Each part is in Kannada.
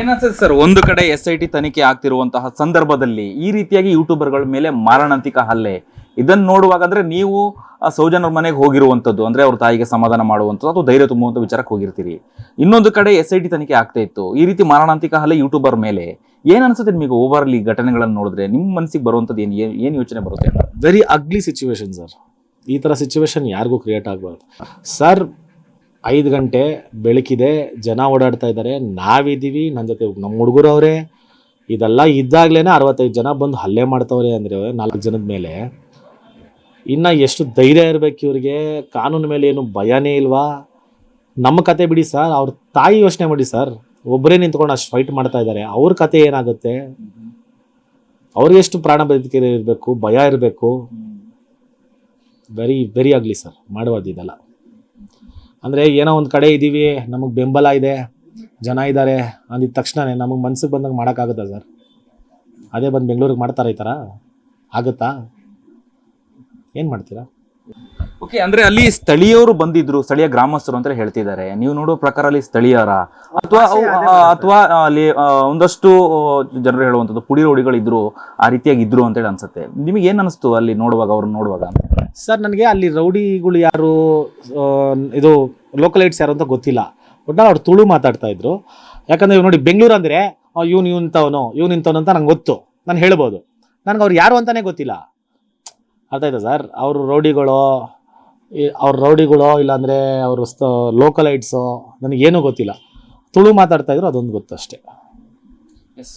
ಏನನ್ಸುತ್ತೆ ಸರ್? ಒಂದು ಕಡೆ ಎಸ್ ಐ ಟಿ ತನಿಖೆ ಆಗ್ತಿರುವಂತಹ ಸಂದರ್ಭದಲ್ಲಿ ಈ ರೀತಿಯಾಗಿ ಯೂಟ್ಯೂಬರ್ಗಳ ಮೇಲೆ ಮಾರಣಾಂತಿಕ ಹಲ್ಲೆ. ಇದನ್ನು ನೋಡುವಾಗಾದ್ರೆ ನೀವು, ಆ ಮನೆಗೆ ಹೋಗಿರುವಂಥದ್ದು, ಅಂದ್ರೆ ಅವ್ರ ತಾಯಿಗೆ ಸಮಾಧಾನ ಮಾಡುವಂಥದ್ದು ಅಥವಾ ಧೈರ್ಯ ತುಂಬುವಂಥ ವಿಚಾರಕ್ಕೆ ಹೋಗಿರ್ತೀರಿ. ಇನ್ನೊಂದು ಕಡೆ ಎಸ್ ಐ ಟಿ ತನಿಖೆ ಆಗ್ತಾ ಇತ್ತು. ಈ ರೀತಿ ಮಾರಣಾಂತಿಕ ಹಲ್ಲೆ ಯೂಟ್ಯೂಬರ್ ಮೇಲೆ ಏನ್ ಅನ್ಸುತ್ತೆ ನಿಮಗೆ ಓವರ್ಲಿ ಘಟನೆಗಳನ್ನು ನೋಡಿದ್ರೆ? ನಿಮ್ಮ ಮನಸ್ಸಿಗೆ ಬರುವಂಥದ್ದು ಏನು ಏನು ಯೋಚನೆ ಬರುತ್ತೆ ವೆರಿ ಅಗ್ಲಿ ಸಿಚುವೇಶನ್ ಸರ್ ಈ ಥರ ಸಿಚುವೇಶನ್ ಯಾರಿಗೂ ಕ್ರಿಯೇಟ್ ಆಗಬಾರ್ದು. ಸರ್ ಐದು ಗಂಟೆ ಬೆಳಕಿದೆ ಜನ ಓಡಾಡ್ತಾ ಇದ್ದಾರೆ. ನಾವಿದ್ದೀವಿ ನನ್ನ ಜೊತೆ ನಮ್ಮ ಹುಡುಗರು ಅವರೇ. ಇದೆಲ್ಲ ಇದ್ದಾಗಲೇ ಅರವತ್ತೈದು ಜನ ಬಂದು ಹಲ್ಲೆ ಮಾಡ್ತವ್ರೆ ಅಂದರೆ ನಾಲ್ಕು ಜನದ ಮೇಲೆ. ಇನ್ನು ಎಷ್ಟು ಧೈರ್ಯ ಇರಬೇಕು ಇವ್ರಿಗೆ? ಕಾನೂನು ಮೇಲೆ ಏನು ಭಯನೇ ಇಲ್ವಾ? ನಮ್ಮ ಕತೆ ಬಿಡಿ ಸರ್ ಅವ್ರ ತಾಯಿ ಯೋಚನೆ ಮಾಡಿ ಸರ್. ಒಬ್ಬರೇ ನಿಂತ್ಕೊಂಡು ಅಷ್ಟು ಫೈಟ್ ಮಾಡ್ತಾ ಇದ್ದಾರೆ. ಅವ್ರ ಕತೆ ಏನಾಗುತ್ತೆ? ಅವ್ರಿಗೆ ಎಷ್ಟು ಪ್ರಾಣ ಬದುಕಿರಬೇಕು ಭಯ ಇರಬೇಕು? ವೆರಿ ವೆರಿ ಆಗಲಿ ಸರ್. ಮಾಡಬಾರ್ದು ಇದೆಲ್ಲ. ಅಂದರೆ ಏನೋ ಒಂದು ಕಡೆ ಇದ್ದೀವಿ ನಮಗೆ ಬೆಂಬಲ ಇದೆ ಜನ ಇದ್ದಾರೆ ಅಂದಿದ ತಕ್ಷಣವೇ ನಮಗೆ ಮನಸ್ಸಿಗೆ ಬಂದಂಗೆ ಮಾಡೋಕ್ಕಾಗುತ್ತಾ ಸರ್? ಅದೇ ಬಂದು ಬೆಂಗಳೂರಿಗೆ ಮಾಡ್ತಾರೆ ಈ ಥರ ಆಗುತ್ತಾ? ಏನು ಮಾಡ್ತೀರಾ? ಓಕೆ ಅಂದ್ರೆ ಅಲ್ಲಿ ಸ್ಥಳೀಯರು ಬಂದಿದ್ರು ಸ್ಥಳೀಯ ಗ್ರಾಮಸ್ಥರು ಅಂತ ಹೇಳ್ತಿದ್ದಾರೆ. ನೀವು ನೋಡೋ ಪ್ರಕಾರ ಅಲ್ಲಿ ಸ್ಥಳೀಯರ ಅಥವಾ ಅಥವಾ ಅಲ್ಲಿ ಒಂದಷ್ಟು ಜನರು ಹೇಳುವಂಥದ್ದು ಪುಡಿ ರೋಡಿಗಳು ಇದ್ರು ಆ ರೀತಿಯಾಗಿ ಇದ್ರು ಅಂತ ಹೇಳಿ ಅನ್ಸುತ್ತೆ. ನಿಮಗೆ ಏನು ಅನಿಸ್ತು ಅಲ್ಲಿ ನೋಡುವಾಗ ಅವ್ರನ್ನ ನೋಡುವಾಗ? ಸರ್, ನನಗೆ ಅಲ್ಲಿ ರೌಡಿಗಳು ಯಾರು ಇದು ಇದು ಲೋಕಲೈಟ್ಸ್ ಯಾರು ಅಂತ ಗೊತ್ತಿಲ್ಲ. ಒಟ್ನಲ್ಲಿ ಅವ್ರು ತುಳು ಮಾತಾಡ್ತಾ ಇದ್ರು. ಯಾಕಂದ್ರೆ ಇವ್ ನೋಡಿ ಬೆಂಗಳೂರು ಅಂದರೆ ಇವ್ನು ಇಂಥವನು ಇವ್ನು ಇಂಥವನು ಅಂತ ನಂಗೆ ಗೊತ್ತು. ನಾನು ಹೇಳ್ಬೋದು. ನನಗೆ ಅವ್ರು ಯಾರು ಅಂತಲೇ ಗೊತ್ತಿಲ್ಲ. ಅರ್ಥ ಆಯ್ತಾ ಸರ್? ಅವರು ರೌಡಿಗಳು ಅವ್ರ ರೌಡಿಗಳು, ಇಲ್ಲಾಂದರೆ ಅವರು ಸ್ತ ಲೋಕಲೈಟ್ಸು ನನಗೇನೂ ಗೊತ್ತಿಲ್ಲ. ತುಳು ಮಾತಾಡ್ತಾ ಇದ್ರು ಅದೊಂದು ಗೊತ್ತು ಅಷ್ಟೇ. ಎಸ್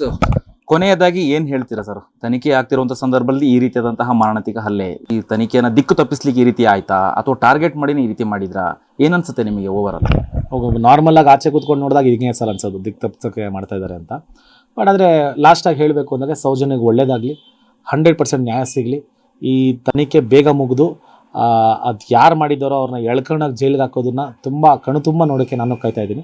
ಕೊನೆಯದಾಗಿ ಏನ್ ಹೇಳ್ತೀರಾ ಸರ್? ತನಿಖೆ ಆಗ್ತಿರುವಂತ ಸಂದರ್ಭದಲ್ಲಿ ಈ ರೀತಿಯಾದಂತಹ ಮಾರಣಾಂತಿಕ ಹಲ್ಲೆ, ಈ ತನಿಖೆಯನ್ನ ದಿಕ್ಕು ತಪ್ಪಿಸ್ಲಿಕ್ಕೆ ಈ ರೀತಿ ಆಯ್ತಾ? ಅಥವಾ ಟಾರ್ಗೆಟ್ ಮಾಡಿನೇ ಈ ರೀತಿ ಮಾಡಿದ್ರಾ? ಏನನ್ಸುತ್ತೆ ನಿಮಗೆ ಓವರ್ ಆಲ್ ನಾರ್ಮಲ್ ಆಗಿ ಆಚೆ ಕೂತ್ಕೊಂಡು ನೋಡಿದಾಗ ಇದನ್ನೇ ಸರ್ ಅನ್ಸೋದು, ದಿಕ್ಕು ತಪ್ಪಿಸೋಕೆ ಮಾಡ್ತಾ ಇದ್ದಾರೆ ಅಂತ. ಬಟ್ ಆದರೆ ಲಾಸ್ಟಾಗಿ ಹೇಳಬೇಕು ಅಂದರೆ ಸೌಜನ್ಯಗೆ ಒಳ್ಳೇದಾಗಲಿ ಹಂಡ್ರೆಡ್ ಪರ್ಸೆಂಟ್ ನ್ಯಾಯ ಸಿಗಲಿ, ಈ ತನಿಖೆ ಬೇಗ ಮುಗಿದು ಅದು ಯಾರು ಮಾಡಿದ್ದಾರೋ ಅವ್ರನ್ನ ಎಳ್ಕೊಂಡಾಗ ಜೈಲಿಗೆ ಹಾಕೋದನ್ನ ತುಂಬ ಕಣು ತುಂಬ ನೋಡೋಕ್ಕೆ ನಾನು ಕಾಯ್ತಾ ಇದ್ದೀನಿ.